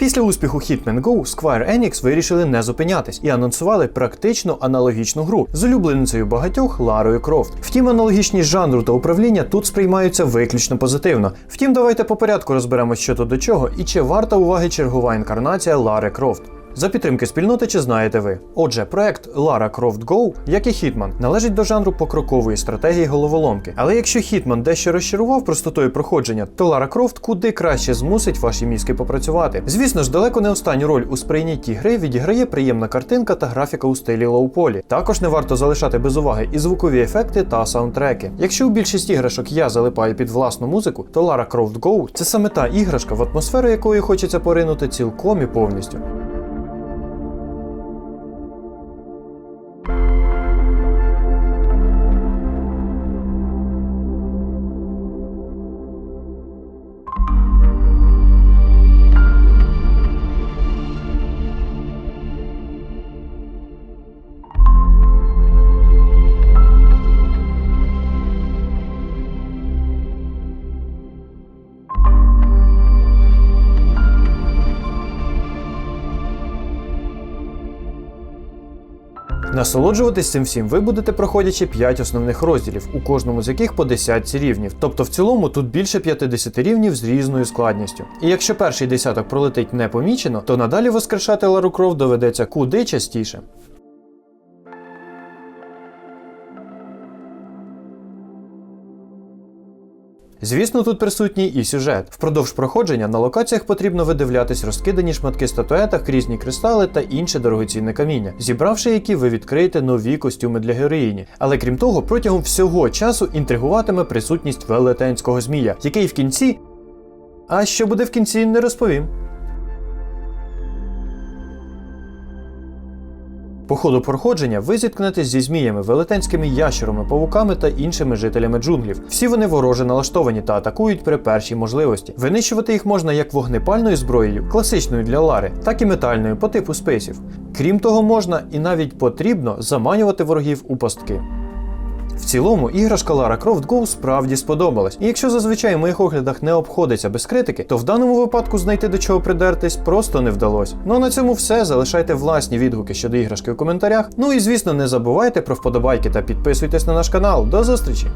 Після успіху Hitman Go Square Enix вирішили не зупинятись і анонсували практично аналогічну гру з улюбленицею багатьох Ларою Крофт. Втім, аналогічність жанру та управління тут сприймаються виключно позитивно. Втім, давайте по порядку розберемо, що тут до чого і чи варта уваги чергова інкарнація Лари Крофт. За підтримки спільноти чи знаєте ви? Отже, проект Lara Croft Go, як і Hitman, належить до жанру покрокової стратегії головоломки. Але якщо Hitman дещо розчарував простотою проходження, то Lara Croft куди краще змусить ваші мізки попрацювати. Звісно ж, далеко не останню роль у сприйнятті гри відіграє приємна картинка та графіка у стилі лоу-полі. Також не варто залишати без уваги і звукові ефекти та саундтреки. Якщо у більшість іграшок я залипаю під власну музику, то Lara Croft Go це саме та іграшка, в атмосферу якої хочеться поринути цілком і повністю. Насолоджуватись цим всім ви будете проходячи 5 основних розділів, у кожному з яких по 10 рівнів. Тобто в цілому тут більше 50 рівнів з різною складністю. І якщо перший десяток пролетить непомічено, то надалі воскрешати Лару Кров доведеться куди частіше. Звісно, тут присутній і сюжет. Впродовж проходження на локаціях потрібно видивлятись розкидані шматки статуеток, різні кристали та інше дорогоцінне каміння, зібравши які ви відкриєте нові костюми для героїні. Але крім того, протягом всього часу інтригуватиме присутність велетенського змія, який в кінці. А що буде в кінці, не розповім. По ходу проходження ви зіткнетесь зі зміями, велетенськими ящерами, павуками та іншими жителями джунглів. Всі вони вороже налаштовані та атакують при першій можливості. Винищувати їх можна як вогнепальною зброєю, класичною для Лари, так і метальною по типу спейсів. Крім того, можна і навіть потрібно заманювати ворогів у пастки. В цілому, іграшка Лара Крофт Go справді сподобалась. І якщо зазвичай в моїх оглядах не обходиться без критики, то в даному випадку знайти до чого придертись просто не вдалося. Ну а на цьому все. Залишайте власні відгуки щодо іграшки у коментарях. Ну і звісно, не забувайте про вподобайки та підписуйтесь на наш канал. До зустрічі!